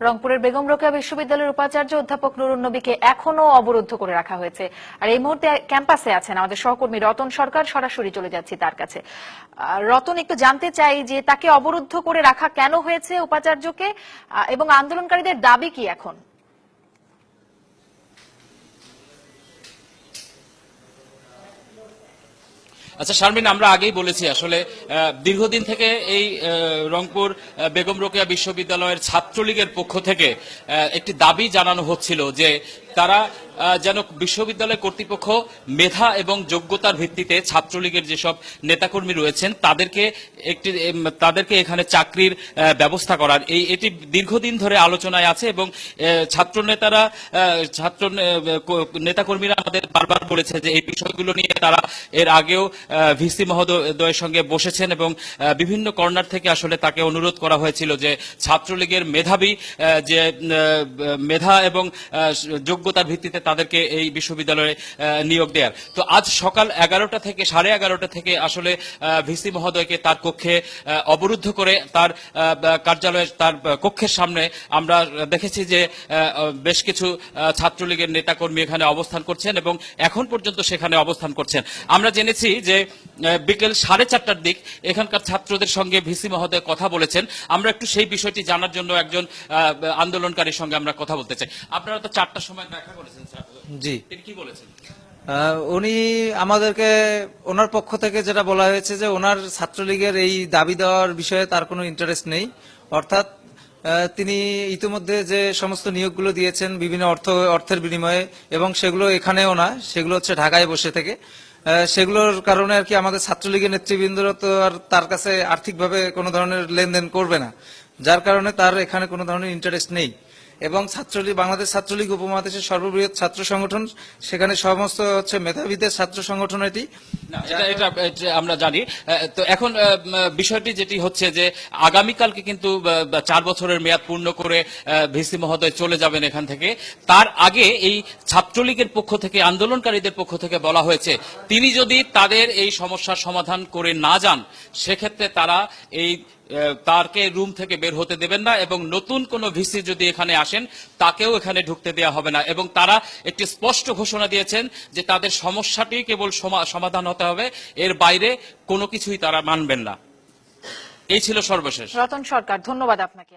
রংপুরের বেগম রোকেয়া বিশ্ববিদ্যালয়ের উপাচার্য অধ্যাপক নুরুন নবীকে এখনও অবরুদ্ধ করে রাখা হয়েছে। আর এই মুহূর্তে ক্যাম্পাসে আছেন আমাদের সহকর্মী রতন সরকার, সরাসরি চলে যাচ্ছি তার কাছে। রতন, একটু জানতে চাই যে তাকে অবরুদ্ধ করে রাখা কেন হয়েছে উপাচার্যকে? এবং আন্দোলনকারীদের দাবি কি এখন? আচ্ছা শারমিন, আমরা আগেই বলেছি আসলে দীর্ঘদিন থেকে এই রংপুর বেগম রোকেয়া বিশ্ববিদ্যালয়ের ছাত্রলীগের পক্ষ থেকে একটি দাবি জানানো হচ্ছিল যে তারা যেন বিশ্ববিদ্যালয় কর্তৃপক্ষ মেধা এবং যোগ্যতার ভিত্তিতে ছাত্রলীগের যেসব নেতাকর্মী রয়েছেন, তাদেরকে একটি তাদেরকে এখানে চাকরির ব্যবস্থা করার, এই, এটি দীর্ঘদিন ধরে আলোচনায় আছে এবং ছাত্র নেতারা ছাত্র নেতাকর্মীরা আমাদের বারবার বলেছে যে এই বিষয়গুলো নিয়ে তারা এর আগেও ভিসি মহোদয়ের সঙ্গে বসেছেন এবং বিভিন্ন কর্নার থেকে আসলে তাকে অনুরোধ করা হয়েছিল যে ছাত্রলীগের মেধাবী যে মেধা এবং যোগ্যতার ভিত্তিতে তাদেরকে এই বিশ্ববিদ্যালয়ে নিয়োগ দেওয়ার তো আজ সকাল এগারোটা থেকে সাড়ে এগারোটা থেকে আসলে ভিসি মহোদয়কে তার কক্ষে অবরুদ্ধ করে তার আহ, কার্যালয়ের তার কক্ষের সামনে আমরা দেখেছি যে বেশ কিছু ছাত্রলীগের নেতাকর্মী এখানে অবস্থান করছেন এবং এখন পর্যন্ত সেখানে অবস্থান করছেন। আমরা জেনেছি যে বিকেল সাড়ে চারটার দিক এখানকার ছাত্রদের সঙ্গে ভিসি মহোদয় কথা বলেছেন। আমরা একটু সেই বিষয়টি জানার জন্য একজন আন্দোলনকারীর সঙ্গে আমরা কথা বলতে চাই। আপনারা তো চারটার সময় দেখা করেছেন জি। তিনি কি বলেছেন? উনি আমাদেরকে ওনার পক্ষ থেকে যেটা বলা হয়েছে যে ওনার ছাত্রলীগের এই দাবি দেওয়ার বিষয়ে তার কোনো ইন্টারেস্ট নেই। অর্থাৎ তিনি ইতিমধ্যে যে সমস্ত নিয়োগগুলো দিয়েছেন, বিভিন্ন অর্থ, অর্থের বিনিময়ে, এবং সেগুলো এখানেও না, সেগুলো হচ্ছে ঢাকায় বসে থেকে। সেগুলোর কারণে আর কি আমাদের ছাত্রলীগের নেতৃবৃন্দরা তো আর তার কাছে আর্থিকভাবে কোনো ধরনের লেনদেন করবে না, যার কারণে তার এখানে কোনো ধরনের ইন্টারেস্ট নেই। এবং ছাত্রলীগ, বাংলাদেশ ছাত্রলীগ উপমহাদেশের সর্ববৃহৎ ছাত্র সংগঠন। সেখানে সমস্ত হচ্ছে মেধাবীদের ছাত্র সংগঠন এটি। আমরা জানি। তো এখন বিষয়টি যেটি হচ্ছে যে আগামীকালকে কিন্তু চার বছরের মেয়াদ পূর্ণ করে ভিসি মহোদয় চলে যাবেন এখান থেকে। তার আগে এই ছাত্রলীগের পক্ষ থেকে, আন্দোলনকারীদের পক্ষ থেকে বলা হয়েছে, তিনি যদি তাদের এই সমস্যার সমাধান করে না যান, সেক্ষেত্রে তারা এই তারকে রুম থেকে বের হতে দেবেন না এবং নতুন কোন ভিসি যদি এখানে আসেন, তাকেও এখানে ঢুকতে দেওয়া হবে না। এবং তারা একটি স্পষ্ট ঘোষণা দিয়েছেন যে তাদের সমস্যাটি কেবল সমা- সমাধান হতে হবে। এর বাইরে কোনো কিছুই তারা মানবেন না। এই ছিল সর্বশেষ। রতন সরকার, ধন্যবাদ আপনাকে।